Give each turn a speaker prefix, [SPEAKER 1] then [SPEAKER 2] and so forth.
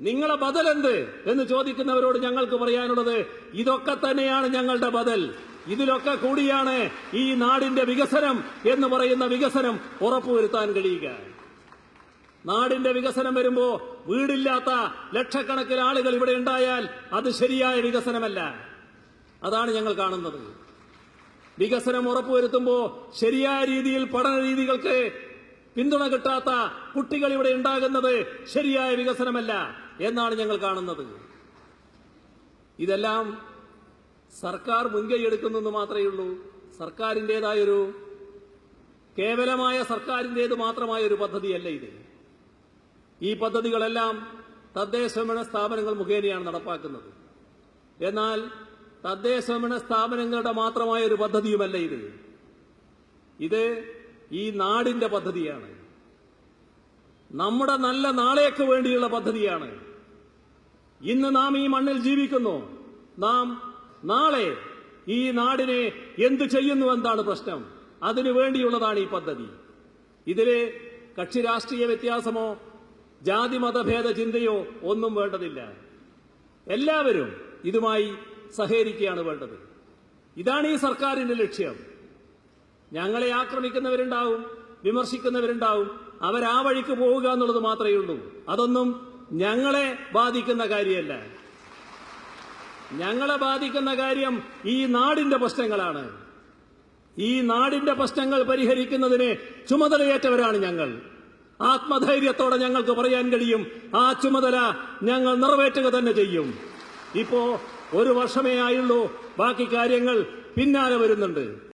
[SPEAKER 1] നിങ്ങളെ ബദൽ എന്ത് എന്ന് ചോദിക്കുന്നവരോട് ഞങ്ങൾക്ക് പറയാനുള്ളത് ഇതൊക്കെ തന്നെയാണ് ഞങ്ങളുടെ ബദൽ. ഇതിലൊക്കെ കൂടിയാണ് ഈ നാടിന്റെ വികസനം എന്ന് പറയുന്ന വികസനം ഉറപ്പുവരുത്താൻ കഴിയുക. നാടിന്റെ വികസനം വരുമ്പോ വീടില്ലാത്ത ലക്ഷക്കണക്കിന് ആളുകൾ ഇവിടെ ഉണ്ടായാൽ അത് ശരിയായ വികസനമല്ല. അതാണ് ഞങ്ങൾ കാണുന്നത്. വികസനം ഉറപ്പുവരുത്തുമ്പോ ശരിയായ രീതിയിൽ പഠന രീതികൾക്ക് പിന്തുണ കിട്ടാത്ത കുട്ടികൾ ഇവിടെ ഉണ്ടാകുന്നത് ശരിയായ വികസനമല്ല എന്നാണ് ഞങ്ങൾ കാണുന്നത്. ഇതെല്ലാം സർക്കാർ മുൻകൈ എടുക്കുന്നെന്ന് മാത്രമേ ഉള്ളൂ. സർക്കാരിന്റെതായൊരു കേവലമായ സർക്കാരിന്റേത് മാത്രമായ ഒരു പദ്ധതിയല്ല ഇത്. ഈ പദ്ധതികളെല്ലാം തദ്ദേശഭരണ സ്ഥാപനങ്ങൾ മുഖേനയാണ് നടപ്പാക്കുന്നത്. എന്നാൽ തദ്ദേശഭരണ സ്ഥാപനങ്ങളുടെ മാത്രമായ ഒരു പദ്ധതിയുമല്ല ഇത്. ഇത് ഈ നാടിന്റെ പദ്ധതിയാണ്. നമ്മുടെ നല്ല നാളേക്ക് വേണ്ടിയുള്ള പദ്ധതിയാണ്. ഇന്ന് നാം ഈ മണ്ണിൽ ജീവിക്കുന്നു. നാം നാളെ ഈ നാടിനെ എന്തു ചെയ്യുന്നു എന്താണ് പ്രശ്നം? അതിനു വേണ്ടിയുള്ളതാണ് ഈ പദ്ധതി. ഇതിൽ കക്ഷി രാഷ്ട്രീയ വ്യത്യാസമോ ജാതി മതഭേദ ചിന്തയോ ഒന്നും വേണ്ടതില്ല. എല്ലാവരും ഇതുമായി സഹകരിക്കുകയാണ് വേണ്ടത്. ഇതാണ് ഈ സർക്കാരിന്റെ ലക്ഷ്യം. ഞങ്ങളെ ആക്രമിക്കുന്നവരുണ്ടാവും വിമർശിക്കുന്നവരുണ്ടാവും. അവരാ വഴിക്ക് പോവുക എന്നുള്ളത് മാത്രമേ ഉള്ളൂ. അതൊന്നും ഞങ്ങളെ ബാധിക്കുന്ന കാര്യമല്ല. ഞങ്ങളെ ബാധിക്കുന്ന കാര്യം ഈ നാടിന്റെ പ്രശ്നങ്ങളാണ്. ഈ നാടിന്റെ പ്രശ്നങ്ങൾ പരിഹരിക്കുന്നതിന് ചുമതലയേറ്റവരാണ് ഞങ്ങൾ. ആത്മധൈര്യത്തോടെ ഞങ്ങൾക്ക് പറയാൻ കഴിയും. ആ ചുമതല ഞങ്ങൾ നിറവേറ്റുക തന്നെ ചെയ്യും. ഇപ്പോ ഒരു വർഷമേ ആയുള്ളൂ. ബാക്കി കാര്യങ്ങൾ പിന്നാലെ വരുന്നുണ്ട്.